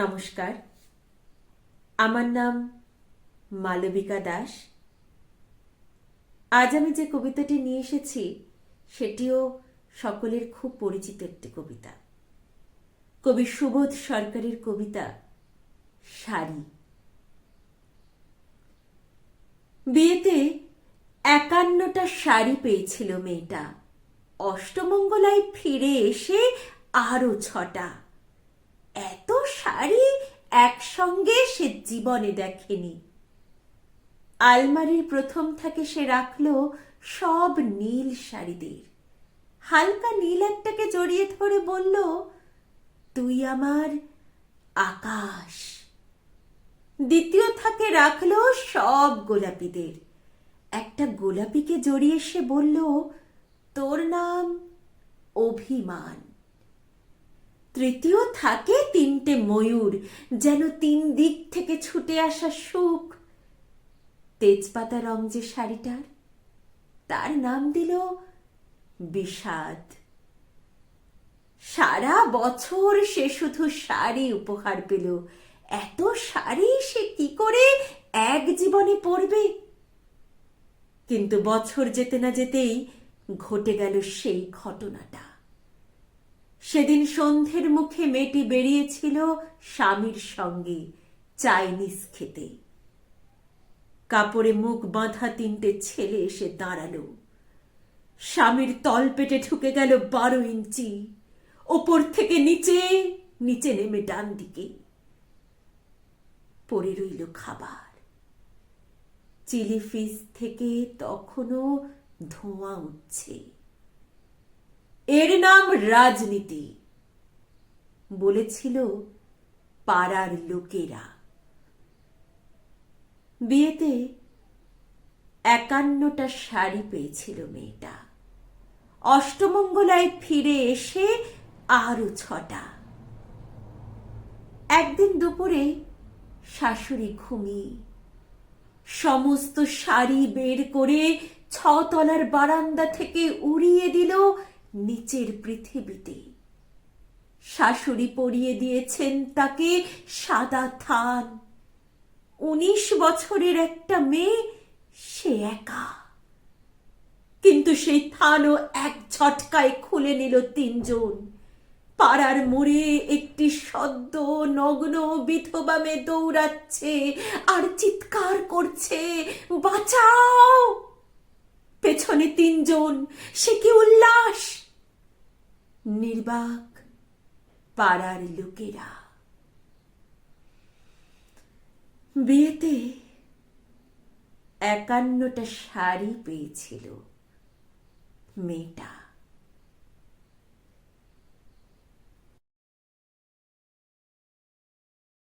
নমস্কার। আমার নাম মালবিকা দাস। আজ আমি যে কবিতাটি নিয়ে এসেছি, সেটিও সকলের খুব পরিচিত একটি কবিতা। কবি সুবোধ সরকারের কবিতা শাড়ি বিয়েতে একান্নটা শাড়ি পেয়েছিল মেয়েটা। অষ্টমঙ্গলায় ফিরে এসে আরও ছটা এত শাড়ি একসঙ্গে সে জীবনে দেখেনি। আলমারির প্রথম থাকে সে রাখল সব নীল শাড়িদের। হালকা নীল একটাকে জড়িয়ে ধরে বলল, তুই আমার আকাশ। দ্বিতীয় থাকে রাখল সব গোলাপিদের। একটা গোলাপিকে জড়িয়ে সে বলল, তোর নাম অভিমান। তৃতীয় থাকে তিনটে ময়ূর, যেন তিন দিক থেকে ছুটে আসা সুখ। তেজপাতা রং যে শাড়িটার, তার নাম দিল বিষাদ। সারা বছর সে শুধু শাড়ি উপহার পেল। এত শাড়ি সে কি করে এক জীবনে পরবে? কিন্তু বছর যেতে না যেতেই ঘটে গেল সেই ঘটনাটা। সেদিন সন্ধ্যের মুখে মেয়েটি বেরিয়েছিল স্বামীর সঙ্গে চাইনিজ খেতে। কাপড়ে মুখ বাঁধা তিনটে ছেলে এসে দাঁড়াল। স্বামীর তলপেটে ঢুকে গেল বারো ইঞ্চি। ওপর থেকে নিচে নিচে নেমে ডান দিকে। পড়ে রইল খাবার। চিলি ফিস থেকে তখনও ধোঁয়া উঠছে। এর নাম রাজনীতি, বলেছিল পাড়ার লোকেরা। বিয়েতে একান্নটা শাড়ি পেয়েছিল মেয়েটা। অষ্টমঙ্গলায় ফিরে এসে আরও ছটা। একদিন দুপুরে শাশুড়ি ঘুমিয়ে সমস্ত শাড়ি বের করে ছতলার বারান্দা থেকে উড়িয়ে দিল নিচের পৃথিবীতে। শাশুড়ি পরিয়ে দিয়েছেন তাকে সাদা থান। উনিশ বছরের একটা মেয়ে, সে একা। কিন্তু সেই থানও এক ঝটকায় খুলে নিল তিনজন। পাড়ার মোড়ে একটি সদ্য নগ্ন বিধবা মেয়ে দৌড়াচ্ছে আর চিৎকার করছে, বাঁচাও! পেছনে তিনজন, সে কি উল্লাস? নির্বাক পাড়ার লোকেরা। বিয়েতে একান্নটা শাড়ি পেয়েছিল মেয়েটা।